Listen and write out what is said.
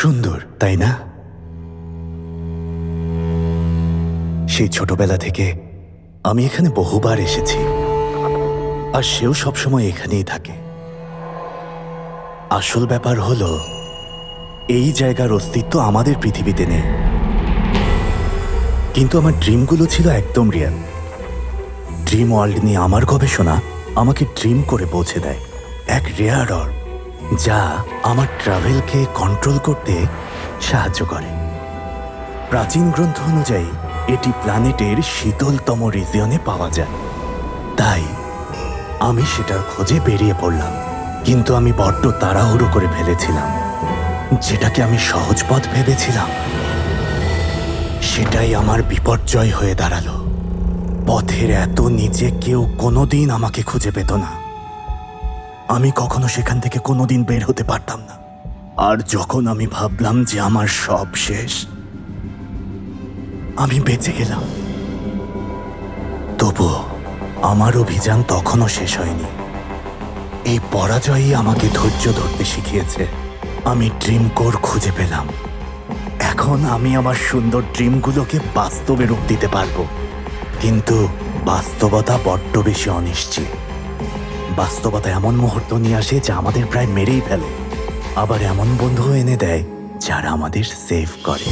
সুন্দর, তাই না? সেই ছোটবেলা থেকে আমি এখানে বহুবার এসেছি, আর সেও সবসময় এখানেই থাকে। আসল ব্যাপার হলো, এই জায়গার অস্তিত্ব আমাদের পৃথিবীতে নেই। কিন্তু আমার ড্রিমগুলো ছিল একদম রিয়াল। ড্রিম ওয়ার্ল্ড নিয়ে আমার গবেষণা আমাকে ড্রিম করে পৌঁছে দেয়, এক রেয়ার অর্ব। যা আমার ট্রাভেলকে কন্ট্রোল করতে সাহায্য করে। প্রাচীন গ্রন্থ অনুযায়ী, এটি প্ল্যানেটের শীতলতম রিজিয়নে পাওয়া যায়। তাই, আমি সেটার খোঁজে বেরিয়ে পড়লাম, কিন্তু আমি বড্ড তাড়াহুড়ো করে ফেলেছিলাম। যেটাকে আমি সহজ পথ ভেবেছিলাম। সেটাই আমার বিপর্যয় হয়ে দাঁড়াল। পথের এত নিচে কেউ কোনোদিন আমাকে খুঁজে পেত না। আমি কখনো সেখান থেকে কোনোদিন বের হতে পারতাম না। আর যখন আমি ভাবলাম যে আমার সব শেষ, আমি বেঁচে গেলাম। তবুও আমার অভিযান তখনও শেষ হয়নি। এই পরাজয়ই আমাকে ধৈর্য ধরতে শিখিয়েছে। আমি ড্রিম কোর খুঁজে পেলাম। এখন আমি আমার সুন্দর ড্রিমগুলোকে বাস্তবে রূপ দিতে পারব। কিন্তু বাস্তবতা বড্ড বেশি অনিশ্চিত। বাস্তবতা এমন মুহূর্ত নিয়ে আসে যা আমাদের প্রায় মেরেই ফেলে। আবার এমন বন্ধু এনে দেয় যারা আমাদের সেভ করে।